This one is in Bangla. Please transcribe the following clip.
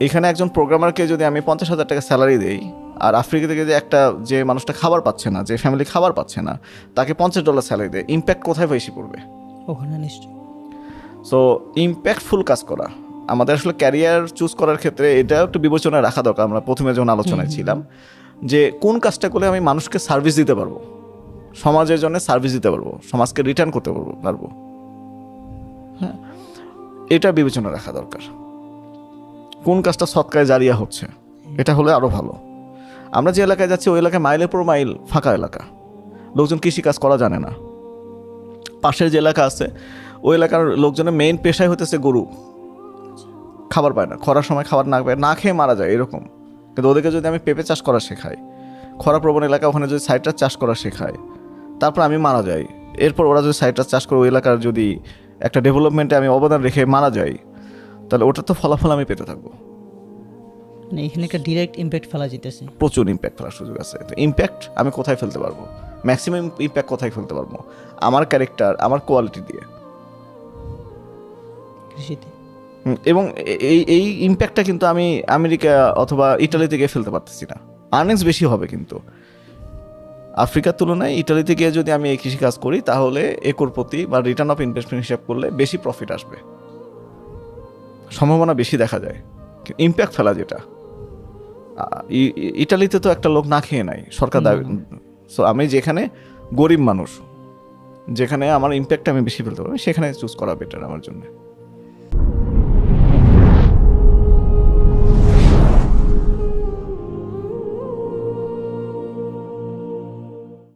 এখানে একজন প্রোগ্রামারকে যদি আমি পঞ্চাশ হাজার টাকা স্যালারি দিই আর আফ্রিকা থেকে যে একটা যে মানুষটা খাবার পাচ্ছে না যে ফ্যামিলি খাবার পাচ্ছে না তাকে পঞ্চাশ ডলার স্যালারি দেয় ইম্প্যাক্ট কোথায় বেশি পড়বে? ওখানে নিশ্চয় সো ইম্প্যাক্টফুল কাজ করা। আমাদের আসলে ক্যারিয়ার চুজ করার ক্ষেত্রে এটা একটু বিবেচনায় রাখা দরকার আমরা প্রথমে যখন আলোচনায় ছিলাম যে কোন কাজটা করলে আমি মানুষকে সার্ভিস দিতে পারব? সমাজের জন্য সার্ভিস দিতে পারব? সমাজকে রিটার্ন করতে পারব? পারব। হ্যাঁ এটা বিবেচনা রাখা দরকার। কোন কাজটা সৎকায় জারিয়া হচ্ছে, এটা হলে আরও ভালো। আমরা যে এলাকায় যাচ্ছি, ওই এলাকায় মাইলের পর মাইল ফাঁকা এলাকা। লোকজন কৃষিকাজ করা জানে না। পাশের যে এলাকা আছে, ওই এলাকার লোকজনের মেইন পেশাই হতেছে গরু। খাবার পায় না, খরার সময় খাবার না পায়, না খেয়ে মারা যায়, এরকম। কিন্তু ওদেরকে যদি আমি পেঁপে চাষ করা শেখাই, খরা প্রবণ এলাকা, ওখানে যদি সাইট্রাস চাষ করা শেখাই, তারপর আমি মারা যাই। এরপর ওরা যদি সাইট্রাস চাষ করে, ওই এলাকার যদি একটা ডেভেলপমেন্টে আমি অবদান রেখে মারা যাই তাহলে ওটা তো ফলাফল আমি পেতে থাকব। মানে এখানে একটা ডিরেক্ট ইম্প্যাক্ট ফেলা যেতেছে। প্রচুর ইম্প্যাক্ট ফেলার সুযোগ আছে। তো ইম্প্যাক্ট আমি কোথায় ফেলতে পারব? ম্যাক্সিমাম ইম্প্যাক্ট কোথায় ফেলতে পারব? আমার ক্যারেক্টার আমার কোয়ালিটি দিয়ে। কৃষিতে। এবং এই এই ইম্প্যাক্টটা কিন্তু আমি আমেরিকা অথবা ইটালিতে গিয়ে ফেলতে পারতেছি না। আর্নিংস বেশি হবে কিন্তু। আফ্রিকার তুলনায় ইটালিতে গিয়ে যদি আমি এই কৃষিকাজ করি তাহলে একর প্রতি বা রিটার্ন অফ ইনভেস্টমেন্ট হিসাব করলে বেশি প্রফিট আসবে। সম্ভাবনা বেশি দেখা যায়। ইম্প্যাক্ট ফেলা যেটা। ইটালিতে তো একটা লোক না খেয়ে নাই সরকার দাবি সো আমি যেখানে গরিব মানুষ যেখানে আমার ইম্প্যাক্ট আমি বেশি ফেলতে পারব সেখানে চুজ করা বেটার আমার জন্য।